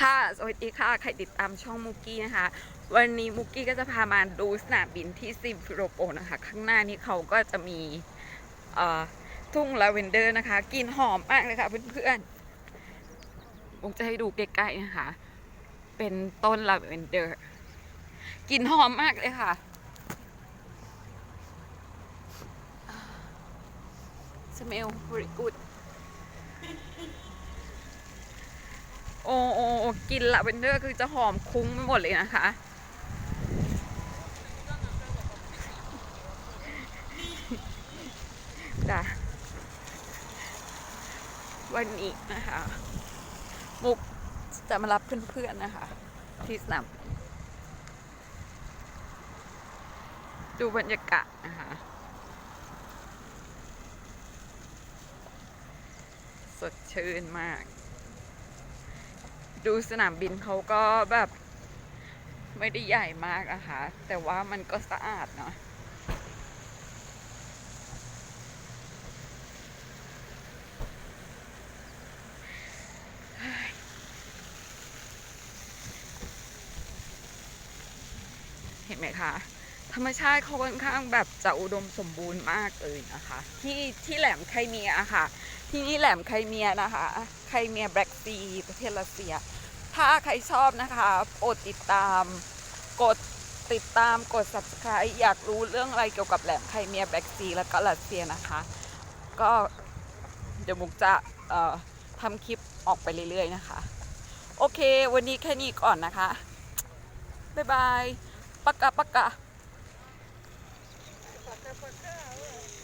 ค่ะสวัสดีค่ะ ใครติดตามช่องมุกกี้นะคะ วันนี้มุกกี้ก็จะพามาดูสนามบินที่ซิมฟิโรโปนะคะ ข้างหน้านี้เขาก็จะมีทุ่งลาเวนเดอร์นะคะกลิ่นหอมมากเลยค่ะเพื่อนๆมุกจะให้ดูใกล้ๆนะคะ เป็นต้นลาเวนเดอร์กลิ่นหอมมากเลยค่ะ smell very good โอ้โอ้โอ้กลินลาเวนเดอร์คือจะหอมคุ้งไปหมดเลยนะคะ จ้ะ วันนี้นะคะ มุกจะมารับเพื่อนๆนะคะ ที่สนามดูบรรยากาศนะคะ สดชื่นมาก ดูสนามบินเขาก็แบบไม่ได้ใหญ่มากนะคะ แต่ว่ามันก็สะอาดเนาะเห็นไหมคะ ธรรมชาติเขาค่อนข้างแบบจะอุดมสมบูรณ์มากเลยนะคะ ที่ที่แหลมไคเมียค่ะ ที่นี่แหลมไคเมียนะคะไคเมียแบล็กซีประเทศรัสเซีย ถ้าใครชอบนะคะโปรดติดตามกดติดตามกด subscribe อยากรู้เรื่องอะไรเกี่ยวกับแหลมไคเมียแบล็กซีแล้วก็รัสเซียนะคะ ก็เดี๋ยวมุกจะทำคลิปออกไปเรื่อยๆนะคะ โอเค วันนี้แค่นี้ก่อนนะคะ บ๊ายบายปะกะปะกะ пока.